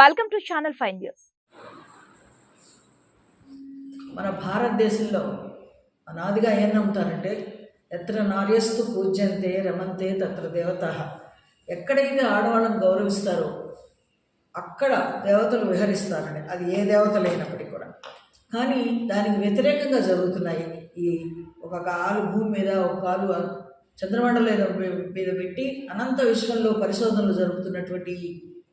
Welcome to channel five news మన భారతదేశంలో అనాదిగా ఏం నమ్ముతారంటే ఎత్ర నార్యస్తు పూజ్యంతే రమంతే తత్ర దేవత. ఎక్కడైతే ఆడవాళ్ళని గౌరవిస్తారో అక్కడ దేవతలు విహరిస్తారండి. అది ఏ దేవతలైనప్పటికీ కూడా. కానీ దానికి వ్యతిరేకంగా జరుగుతున్నాయి ఈ ఒక కాలు భూమి మీద ఒక కాలు చంద్రమండలం మీద పెట్టి అనంత విశ్వంలో పరిశోధనలు జరుగుతున్నటువంటి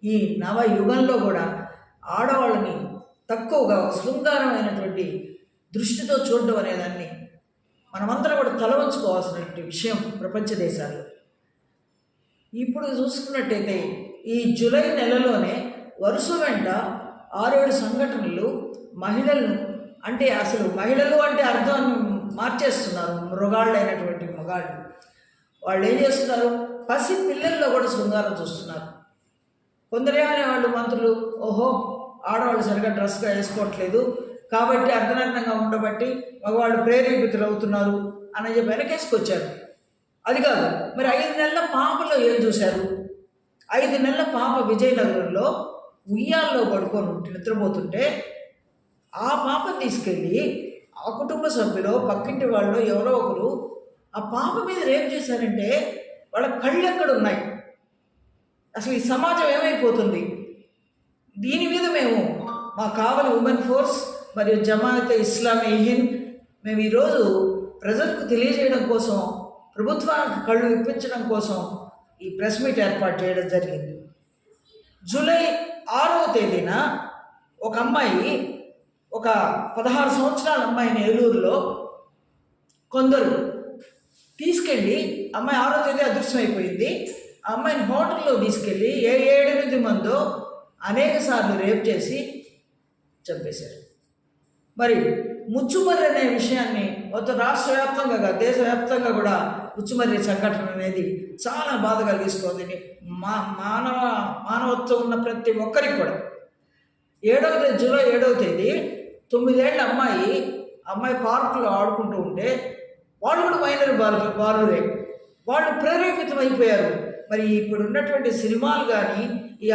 ఈ- నవ యుగంలో కూడా ఆడవాళ్ళని తక్కువగా శృంగారమైనటువంటి దృష్టితో చూడడం అనేదాన్ని మనమందరం కూడా తలవంచుకోవాల్సినటువంటి విషయం ప్రపంచ దేశాలు ఇప్పుడు చూసుకున్నట్టయితే ఈ జూలై నెలలోనే వరుస వెంట ఆరేడు సంఘటనలు మహిళలను అంటే అసలు మహిళలు అంటే అర్థం మార్చేస్తున్నారు. మృగాళ్ళైనటువంటి మగాళ్ళు. వాళ్ళు ఏం చేస్తున్నారు? పసి పిల్లల్లో కూడా శృంగారం చూస్తున్నారు. కొందరేమనే వాళ్ళు మంత్రులు ఓహో ఆడవాళ్ళు సరిగా డ్రెస్గా వేసుకోవట్లేదు. కాబట్టి అర్ధనగ్నంగా ఉండబట్టి మగవాళ్ళు ప్రేరేపితులు అవుతున్నారు అని చెప్పి వెనకేసుకొచ్చారు. అది కాదు మరి ఐదు నెలల పాపలో ఏం చూశారు? ఐదు నెలల పాప విజయనగరంలో ఉయ్యాల్లో పడుకొని నిద్రపోతుంటే ఆ పాప తీసుకెళ్ళి ఆ కుటుంబ సభ్యులు పక్కింటి వాళ్ళు ఎవరో ఒకరు ఆ పాప మీద ఏం చేశారంటే వాళ్ళ కళ్ళు ఎక్కడ ఉన్నాయి? అసలు ఈ సమాజం ఏమైపోతుంది? దీని మీద మేము మా కావలి ఉమెన్ ఫోర్స్ మరియు జమాయత్ ఇస్లామీ హింద్ మేము ఈరోజు ప్రజలకు తెలియజేయడం కోసం ప్రభుత్వానికి కళ్ళు ఇప్పించడం కోసం ఈ ప్రెస్ మీట్ ఏర్పాటు చేయడం జరిగింది. జూలై ఆరవ తేదీన ఒక అమ్మాయి ఒక పదహారు సంవత్సరాల అమ్మాయిని ఏలూరులో కొందరు తీసుకెళ్ళి అమ్మాయి ఆరో తేదీ అదృశ్యమైపోయింది. ఆ అమ్మాయిని హోటల్లో తీసుకెళ్ళి ఏ ఏడెనిమిది మందో అనేక సార్లు రేప్ చేసి చంపేశారు. మరి ముచ్చుమర్రి అనే విషయాన్ని మొత్తం రాష్ట్ర వ్యాప్తంగా కాదు దేశవ్యాప్తంగా కూడా ముచ్చుమర్రి సంఘటన అనేది చాలా బాధ కలిగిస్తుంది. మా మానవ మానవత్వం ఉన్న ప్రతి ఒక్కరికి కూడా. ఏడవ తేదీ జూలై ఏడవ తేదీ తొమ్మిదేళ్ళ అమ్మాయి అమ్మాయి పార్కులో ఆడుకుంటూ ఉంటే వాళ్ళు కూడా మైనర్ బాలు బాలురే. వాళ్ళు ప్రేరేపితం అయిపోయారు మరి ఇప్పుడు ఉన్నటువంటి సినిమాలు కానీ ఈ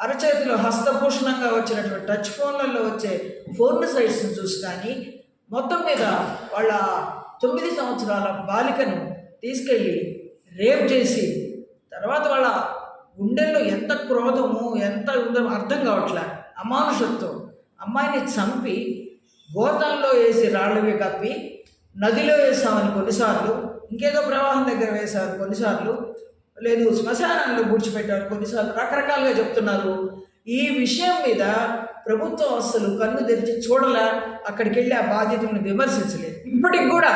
అరచేతిలో హస్తభూషణంగా వచ్చినటువంటి టచ్ ఫోన్లలో వచ్చే ఫోన్ సైట్స్ని చూసి కానీ మొత్తం మీద వాళ్ళ తొమ్మిది సంవత్సరాల బాలికను తీసుకెళ్ళి రేప్ చేసి తర్వాత వాళ్ళ గుండెల్లో ఎంత క్రోధము ఎంత ఉందో అర్థం కావట్లే. అమానుషత్వం. అమ్మాయిని చంపి గోతంలో వేసి రాళ్ళవి కప్పి నదిలో వేసామని కొన్నిసార్లు ఇంకేదో ప్రవాహం దగ్గర వేశారు కొన్నిసార్లు. లేదు శ్మశానంలో పూడ్చిపెట్టారు కొన్నిసార్లు. రకరకాలుగా చెప్తున్నారు. ఈ విషయం మీద ప్రభుత్వం అసలు కన్ను తెరిచి చూడలే అక్కడికి వెళ్ళి ఆ బాధ్యతలను విమర్శించలేదు. ఇప్పటికి కూడా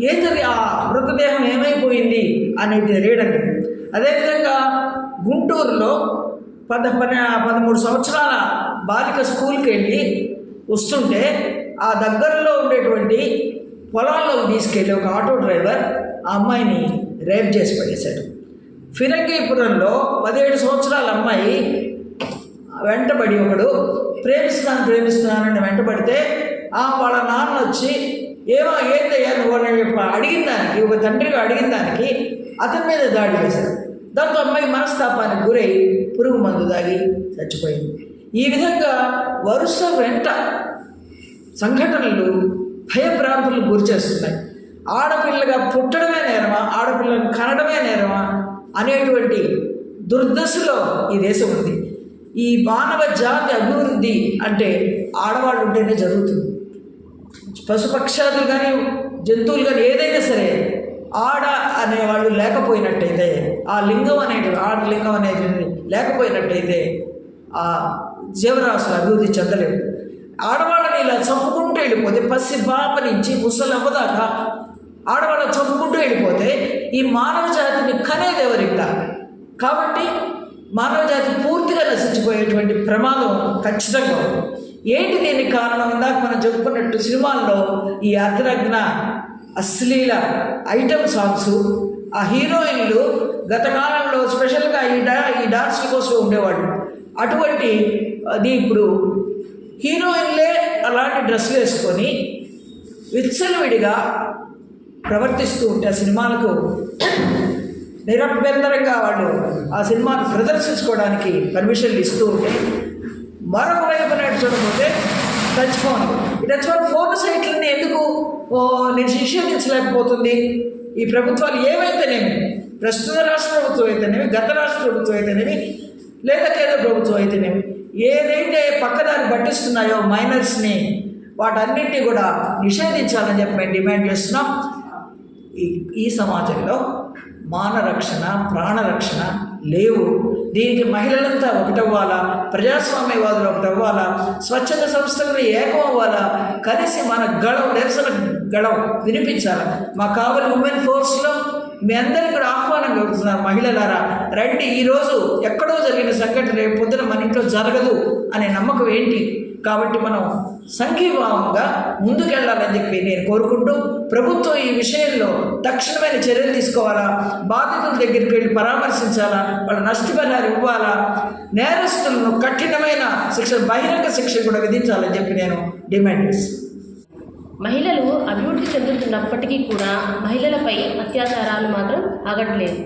ఏం జరిగి ఆ మృతదేహం ఏమైపోయింది అనేది తెలియడం అదేవిధంగా గుంటూరులో పద పదమూడు సంవత్సరాల బాలిక స్కూల్కి వెళ్ళి వస్తుంటే ఆ దగ్గరలో ఉండేటువంటి పొలాల్లోకి తీసుకెళ్ళి ఒక ఆటో డ్రైవర్ ఆ అమ్మాయిని రేప్ చేసి పడేశాడు. ఫిరంగీపురంలో పదిహేడు సంవత్సరాల అమ్మాయి వెంటబడి ఒకడు ప్రేమిస్తున్నాను ప్రేమిస్తున్నానని వెంటబడితే ఆ వాళ్ళ నాన్న వచ్చి ఏమో ఏంటయ్యా నువ్వు? అని అడిగిన దానికి ఒక తండ్రిగా అడిగిన దానికి అతని మీద దాడి చేశాడు. దాంతో అమ్మాయి మనస్తాపానికి గురై పురుగు మందు దాగి చచ్చిపోయింది. ఈ విధంగా వరుస వెంట సంఘటనలు భయభ్రాంతులు గురి చేస్తున్నాయి. ఆడపిల్లగా పుట్టడమే నేరమా? ఆడపిల్లను కనడమే నేరమా? అనేటువంటి దుర్దశలో ఈ దేశం ఉంది. ఈ మానవ జాతి అభివృద్ధి అంటే ఆడవాళ్ళు ఉంటేనే జరుగుతుంది. పశుపక్షాదులు కానీ జంతువులు కానీ ఏదైనా సరే ఆడ అనేవాళ్ళు లేకపోయినట్టయితే ఆ లింగం అనేది ఆడ లింగం అనేది లేకపోయినట్టయితే ఆ జీవరాశులు అభివృద్ధి చెందలేదు ఆడవాళ్ళని ఇలా చంపుకుంటూ వెళ్ళిపోతే పసి బాప నుంచి ముసలవ్వ ఆడవాళ్ళని చంపుకుంటూ వెళ్ళిపోతే ఈ మానవ జాతిని కనేది ఎవరిక కాబట్టి మానవ జాతి పూర్తిగా నశించిపోయేటువంటి ప్రమాదం ఖచ్చితంగా ఉంది. ఏంటి దీనికి కారణం? ఇందాక మనం చెప్పుకున్నట్టు సినిమాల్లో ఈ అర్ధనగ్న అశ్లీల ఐటమ్ సాంగ్స్ ఆ హీరోయిన్లు గత కాలంలో స్పెషల్గా ఈ డా ఈ డాన్స్ల కోసం ఉండేవాళ్ళు. అటువంటి అది ఇప్పుడు హీరోయిన్లే అలాంటి డ్రెస్సులు వేసుకొని విచ్చలవిడిగా ప్రవర్తిస్తూ ఉంటే ఆ సినిమాలకు నిరభ్యంతరంగా వాళ్ళు ఆ సినిమాను ప్రదర్శించుకోవడానికి పర్మిషన్లు ఇస్తూ ఉంటే మరొక వైపు ఎటు చూడకపోతే టచ్ ఫోన్ ఈ టచ్ ఫోన్ ఫోన్ సైట్లని ఎందుకు? ఓ, నిషేధించలేకపోతుంది ఈ ప్రభుత్వాలు ఏవైతేనేమి? ప్రస్తుత రాష్ట్ర ప్రభుత్వం అయితేనేమి? గత రాష్ట్ర ప్రభుత్వం అయితేనేమి? లేదా కేంద్ర ప్రభుత్వం అయితేనేమి? ఏదైతే పక్కదాన్ని పట్టిస్తున్నాయో మైనర్స్ని వాటన్నింటినీ కూడా నిషేధించాలని చెప్పి మేము డిమాండ్ చేస్తున్నాం. ఈ ఈ సమాజంలో మానరక్షణ ప్రాణరక్షణ లేవు. దీనికి మహిళలంతా ఒకటవ్వాలా? ప్రజాస్వామ్యవాదులు ఒకటవ్వాలా? స్వచ్ఛంద సంస్థలని ఏకం అవ్వాలా కలిసి మన గళం నిరసన గళం వినిపించాలి? మా కావలి ఉమెన్ ఫోర్స్లో మీ అందరికీ కూడా ఆహ్వానం కలుగుతున్నారు మహిళలారా. రండి ఈరోజు ఎక్కడో జరిగిన సంఘటన రేపు పొద్దున మన ఇంట్లో జరగదు అనే నమ్మకం ఏంటి? కాబట్టి మనం సంఘీభావంగా ముందుకెళ్ళాలని చెప్పి నేను కోరుకుంటూ ప్రభుత్వం ఈ విషయంలో తక్షణమైన చర్యలు తీసుకోవాలా? బాధితుల దగ్గరికి వెళ్ళి పరామర్శించాలా? వాళ్ళ నష్టపరిహారం ఇవ్వాలా? నేరస్తులను కఠినమైన శిక్ష బహిరంగ శిక్ష కూడా విధించాలని చెప్పి నేను డిమాండ్ చేస్తాను మహిళలు అభివృద్ధి చెందుతున్నప్పటికీ కూడా మహిళలపై అత్యాచారాలు మాత్రం ఆగట్లేదు.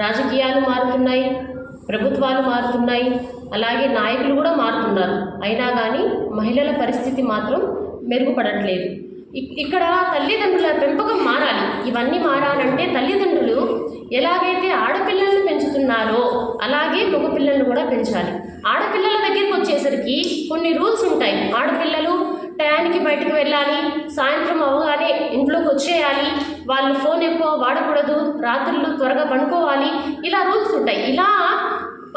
రాజకీయాలు మారుతున్నాయి ప్రభుత్వాలు మారుతున్నాయి అలాగే నాయకులు కూడా మారుతున్నారు. అయినా కానీ మహిళల పరిస్థితి మాత్రం మెరుగుపడట్లేదు. ఇక్కడ తల్లిదండ్రుల పెంపకం మారాలి. ఇవన్నీ మారాలంటే తల్లిదండ్రులు ఎలాగైతే ఆడపిల్లలను పెంచుతున్నారో అలాగే మగపిల్లలను కూడా పెంచాలి. ఆడపిల్లల దగ్గరికి వచ్చేసరికి కొన్ని రూల్స్ ఉంటాయి. ఆడపిల్లలు టయానికి బయటకు వెళ్ళాలి సాయంత్రం అవగానే ఇంట్లోకి వచ్చేయాలి వాళ్ళు ఫోన్ ఎక్కువ వాడకూడదు రాత్రులు త్వరగా పడుకోవాలి ఇలా రూల్స్ ఉంటాయి. ఇలా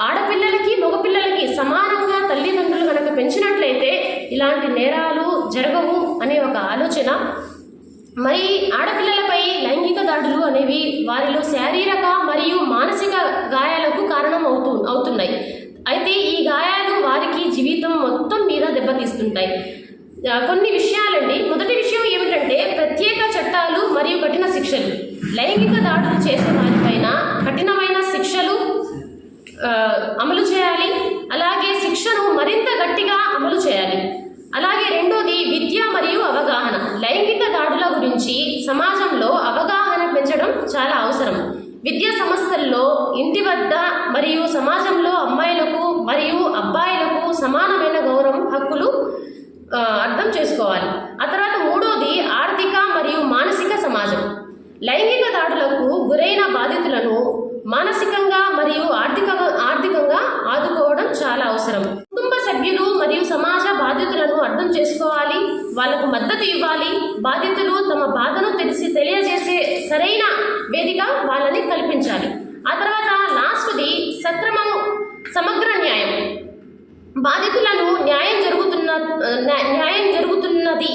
ఆడపిల్లలకి మగపిల్లలకి సమానంగా తల్లిదండ్రులు కనుక పెంచినట్లయితే ఇలాంటి నేరాలు జరగవు అనే ఒక ఆలోచన. మరి ఆడపిల్లలపై లైంగిక దాడులు అనేవి వారిలో శారీరక మరియు మానసిక గాయాలకు కారణం అవుతూ అవుతున్నాయి. అయితే ఈ గాయాలు వారికి జీవితం మొత్తం మీద దెబ్బతీస్తుంటాయి. కొన్ని విషయాలండి. మొదటి విషయం ఏమిటంటే ప్రత్యేక చట్టాలు మరియు కఠిన శిక్షలు. లైంగిక దాడులు చేసే వారిపైన కఠినమైన శిక్షలు అమలు చేయాలి. అలాగే శిక్షను మరింత గట్టిగా అమలు చేయాలి. అలాగే రెండోది విద్య మరియు అవగాహన. లైంగిక దాడుల గురించి సమాజంలో అవగాహన పెంచడం చాలా అవసరం. విద్యా సంస్థల్లో ఇంటి వద్ద మరియు సమాజంలో అమ్మాయిలకు మరియు అబ్బాయిలకు సమానమైన గౌరవం హక్కులు అర్థం చేసుకోవాలి. ఆ తర్వాత మూడోది ఆర్థిక మరియు మానసిక సమాజం. లైంగిక దాడులకు గురైన బాధితులను మానసికంగా మరియు ఆర్థిక ఆర్థికంగా ఆదుకోవడం చాలా అవసరం. కుటుంబ సభ్యులు మరియు సమాజ బాధితులను అర్థం చేసుకోవాలి. వాళ్ళకు మద్దతు ఇవ్వాలి. బాధితులు తమ బాధను తెలిసి తెలియజేసే సరైన వేదిక వాళ్ళని కల్పించాలి. ఆ తర్వాత లాస్ట్ది సక్రమం సమగ్ర న్యాయం. బాధితులను న్యాయం జరుగుతున్నది.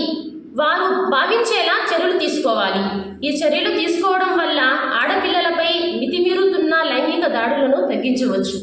వారు భావించేలా చర్యలు తీసుకోవాలి. ఈ చర్యలు తీసుకోవడం వల్ల ఆడపిల్లలపై మితిమీరుతున్న లైంగిక దాడులను తగ్గించవచ్చు.